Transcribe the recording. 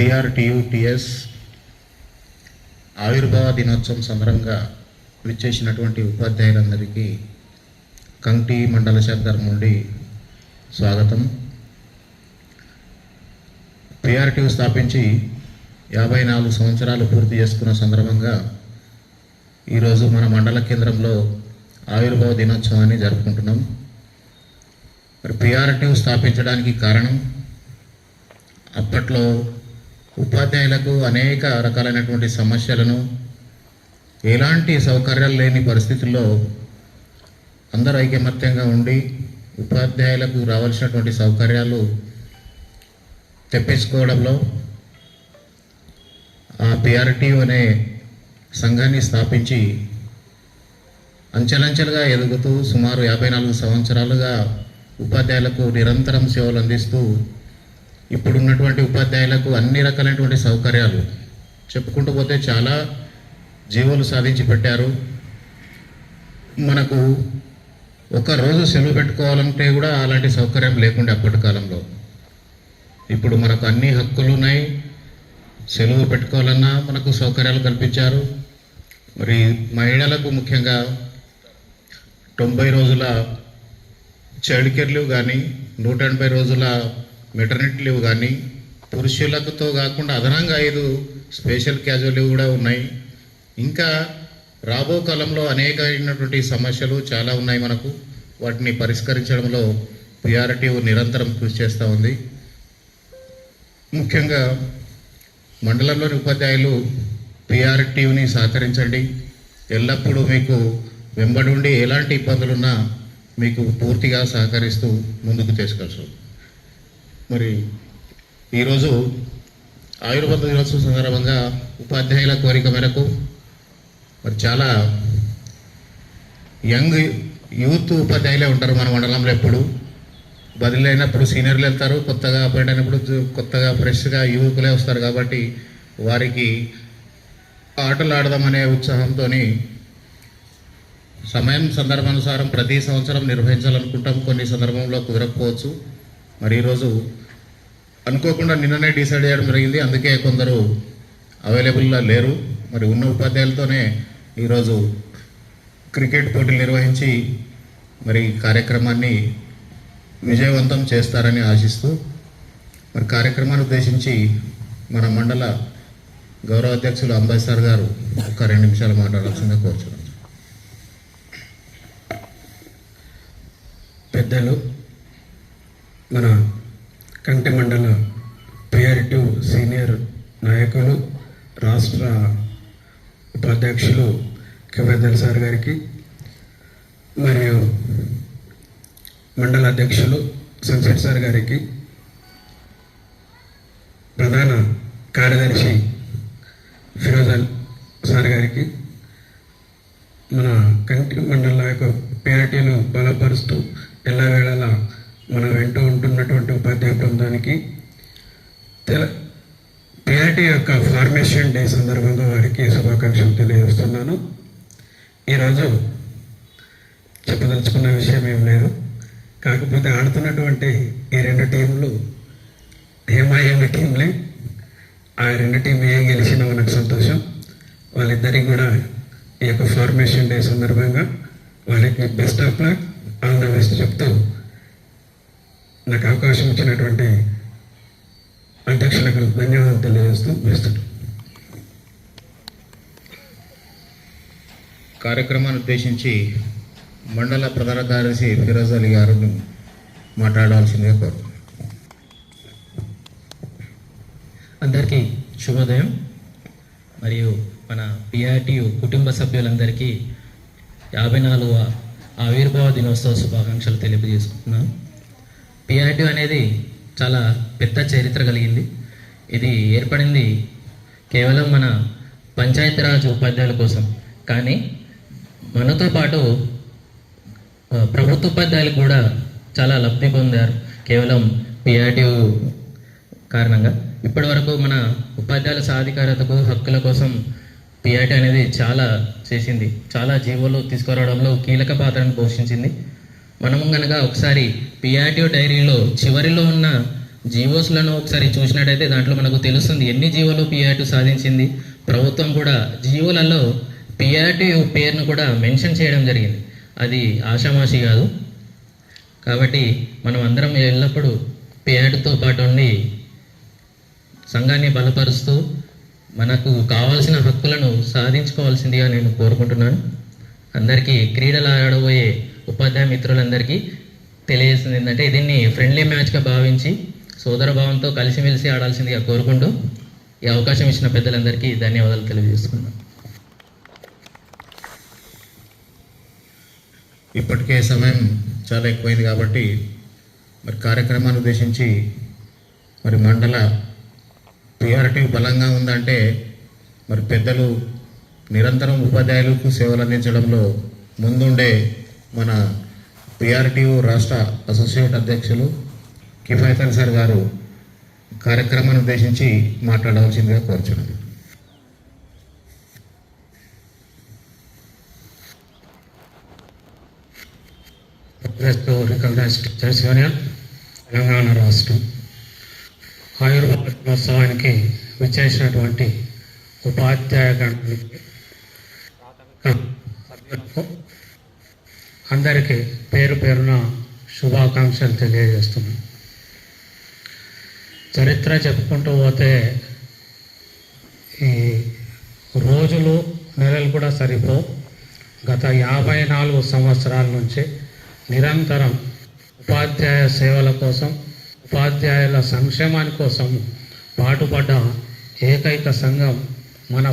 PRTUTS ఆవిర్భావ దినోత్సవం సందర్భంగా విచ్చేసినటువంటి ఉపాధ్యాయులందరికీ కంటి మండల శాఖ నుండి స్వాగతం. పిఆర్టీయు స్థాపించి యాభై నాలుగు సంవత్సరాలు పూర్తి చేసుకున్న సందర్భంగా ఈరోజు మన మండల కేంద్రంలో ఆవిర్భావ దినోత్సవాన్ని జరుపుకుంటున్నాం. మరి పిఆర్టీ స్థాపించడానికి కారణం అప్పట్లో ఉపాధ్యాయులకు అనేక రకాలైనటువంటి సమస్యలను ఎలాంటి సౌకర్యాలు లేని పరిస్థితుల్లో అందరూ ఐకమత్యంగా ఉండి ఉపాధ్యాయులకు రావాల్సినటువంటి సౌకర్యాలు తెప్పించుకోవడంలో ఆ పిఆర్టీయు అనే సంఘాన్ని స్థాపించి అంచెలంచెలుగా ఎదుగుతూ సుమారు యాభై నాలుగు సంవత్సరాలుగా ఉపాధ్యాయులకు నిరంతరం సేవలు అందిస్తూ ఇప్పుడున్నటువంటి ఉపాధ్యాయులకు అన్ని రకాలైనటువంటి సౌకర్యాలు చెప్పుకుంటూ పోతే చాలా జీవోలు సాధించి పెట్టారు. మనకు ఒక రోజు సెలవు పెట్టుకోవాలంటే కూడా అలాంటి సౌకర్యం లేకుండా అప్పటి కాలంలో. ఇప్పుడు మనకు అన్ని హక్కులు ఉన్నాయి. సెలవు పెట్టుకోవాలన్నా మనకు సౌకర్యాలు కల్పించారు. మరి మహిళలకు ముఖ్యంగా తొంభై రోజుల చైల్డ్ కేర్ లీవ్ కానీ నూట ఎనభై రోజుల మెటర్నిటీ లీవ్ కానీ పురుషులకుతో కాకుండా అదనంగా ఐదు స్పెషల్ క్యాజువల్ లీవ్ కూడా ఉన్నాయి. ఇంకా రాబో కాలంలో అనేకమైనటువంటి సమస్యలు చాలా ఉన్నాయి మనకు. వాటిని పరిష్కరించడంలో పిఆర్టీ నిరంతరం కృషి చేస్తూ ఉంది. ముఖ్యంగా మండలంలోని ఉపాధ్యాయులు పిఆర్టీని సహకరించండి. ఎల్లప్పుడూ మీకు వెంబడి ఉండి ఎలాంటి ఇబ్బందులున్నా మీకు పూర్తిగా సహకరిస్తూ ముందుకు తీసుకొచ్చు మరి ఈరోజు ఆయుర్వేద దినోత్సవం సందర్భంగా ఉపాధ్యాయుల కోరిక మేరకు మరి చాలా యంగ్ యూత్ ఉపాధ్యాయులే ఉంటారు మన మండలంలో ఎప్పుడు. బదిలీ అయినప్పుడు సీనియర్లు వెళ్తారు కొత్తగా అపాయింట్ అయినప్పుడు కొత్తగా ఫ్రెష్గా యువకులే వస్తారు కాబట్టి వారికి ఆటలు ఆడదామనే ఉత్సాహంతో సమయం సందర్భానుసారం ప్రతి సంవత్సరం నిర్వహించాలనుకుంటాం. కొన్ని సందర్భంలో కుదరకపోవచ్చు. మరి ఈరోజు అనుకోకుండా నిన్ననే డిసైడ్ చేయడం జరిగింది. అందుకే కొందరు అవైలబుల్గా లేరు. మరి ఉన్న ఉపాధ్యాయులతోనే ఈరోజు క్రికెట్ పోటీలు నిర్వహించి మరి కార్యక్రమాన్ని విజయవంతం చేస్తారని ఆశిస్తూ మరి కార్యక్రమాన్ని ఉద్దేశించి మన మండల గౌరవ అధ్యక్షులు అంబాయి సార్ గారు ఒక రెండు నిమిషాలు మాట్లాడాల్సిందిగా కోరుచున్నాను. పెద్దలు మన కంటి మండల పిఆర్టీ సీనియర్ నాయకులు రాష్ట్ర ఉపాధ్యక్షులు కవేదల్ సార్ గారికి మరియు మండల అధ్యక్షులు సన్సెట్ సార్ గారికి ప్రధాన కార్యదర్శి ఫిరోజల్ సార్ గారికి మన కంటి మండల యొక్క పిఆర్టీను బలపరుస్తూ ఎల్లవేళలా మన వెంట ఉంటున్నటువంటి ఉపాధ్యాయ బృందానికి తెల పిఆర్టీ యొక్క ఫార్మేషన్ డే సందర్భంగా వారికి శుభాకాంక్షలు తెలియజేస్తున్నాను. ఈరోజు చెప్పదలుచుకున్న విషయం ఏం లేదు. కాకపోతే ఆడుతున్నటువంటి ఈ రెండు టీంలు ఏమాయంగా టీంలే. ఆ రెండు టీం ఏం గెలిచినా మనకు సంతోషం. వాళ్ళిద్దరికి కూడా ఈ యొక్క ఫార్మేషన్ డే సందర్భంగా వాళ్ళకి best of luck. All the best చెప్తూ నాకు అవకాశం ఇచ్చినటువంటి అధ్యక్షులకు ధన్యవాదాలు తెలియజేస్తూ వేస్తున్నాను కార్యక్రమాన్ని ఉద్దేశించి మండల ప్రధాన కార్యదర్శి ఫిరోజ్ అలీ గారు మాట్లాడాల్సిందిగా కోరుతున్నాను. అందరికీ శుభోదయం. మరియు మన పిఆర్టీయు కుటుంబ సభ్యులందరికీ యాభై నాలుగవ ఆవిర్భావ దినోత్సవ శుభాకాంక్షలు తెలియజేసుకుంటున్నాను పిఆర్టీ అనేది చాలా పెద్ద చరిత్ర కలిగింది. ఇది ఏర్పడింది కేవలం మన పంచాయతీరాజ్ ఉపాధ్యాయుల కోసం. కానీ మనతో పాటు ప్రభుత్వ ఉపాధ్యాయులు కూడా చాలా లబ్ధి పొందారు. కేవలం పిఆర్టీ కారణంగా. ఇప్పటి వరకు మన ఉపాధ్యాయుల సాధికారతకు హక్కుల కోసం పిఆర్టీ అనేది చాలా చేసింది. చాలా జీవోలు తీసుకురావడంలో కీలక పాత్రను పోషించింది. మనము కనుక ఒకసారి పిఆర్టీఓ డైరీలో చివరిలో ఉన్న జీవోస్లను ఒకసారి చూసినట్టయితే దాంట్లో మనకు తెలుస్తుంది ఎన్ని జీవోలు పిఆర్టీ సాధించింది. ప్రభుత్వం కూడా జీవోలలో పిఆర్టీ పేరును కూడా మెన్షన్ చేయడం జరిగింది. అది ఆషామాషి కాదు. కాబట్టి మనం అందరం ఎల్లప్పుడూ పిఆర్టీతో పాటు ఉండి సంఘాన్ని బలపరుస్తూ మనకు కావాల్సిన హక్కులను సాధించుకోవాల్సిందిగా నేను కోరుకుంటున్నాను. అందరికీ క్రీడలు ఆడబోయే ఉపాధ్యాయ మిత్రులందరికీ తెలియజేస్తుంది ఏంటంటే దీన్ని ఫ్రెండ్లీ మ్యాచ్గా భావించి సోదర భావంతో కలిసిమెలిసి ఆడాల్సిందిగా కోరుకుంటూ ఈ అవకాశం ఇచ్చిన పెద్దలందరికీ ధన్యవాదాలు తెలియజేసుకున్నాం ఇప్పటికే సమయం చాలా ఎక్కువైంది కాబట్టి మరి కార్యక్రమాన్ని ఉద్దేశించి మరి మండల ప్రియారిటీ బలంగా ఉందంటే మరి పెద్దలు నిరంతరం ఉపాధ్యాయులకు సేవలు అందించడంలో ముందుండే మన పిఆర్టీఓ రాష్ట్ర అసోసియేట్ అధ్యక్షులు కిఫాయత్ అన్సార్ గారు కార్యక్రమాన్ని ఉద్దేశించి మాట్లాడవలసిందిగా కోరుచున్నాను. యూనియన్ తెలంగాణ రాష్ట్రం. ఆయుర్వేద దినోత్సవానికి విచ్చేసినటువంటి ఉపాధ్యాయ గణానికి అందరికీ పేరు పేరున శుభాకాంక్షలు తెలియజేస్తున్నాం చరిత్ర చెప్పుకుంటూ పోతే ఈ రోజులు నెలలు కూడా సరిపో. గత యాభై నాలుగు సంవత్సరాల నుంచి నిరంతరం ఉపాధ్యాయ సేవల కోసం ఉపాధ్యాయుల సంక్షేమాని కోసం పాటుపడ్డ ఏకైక సంఘం మన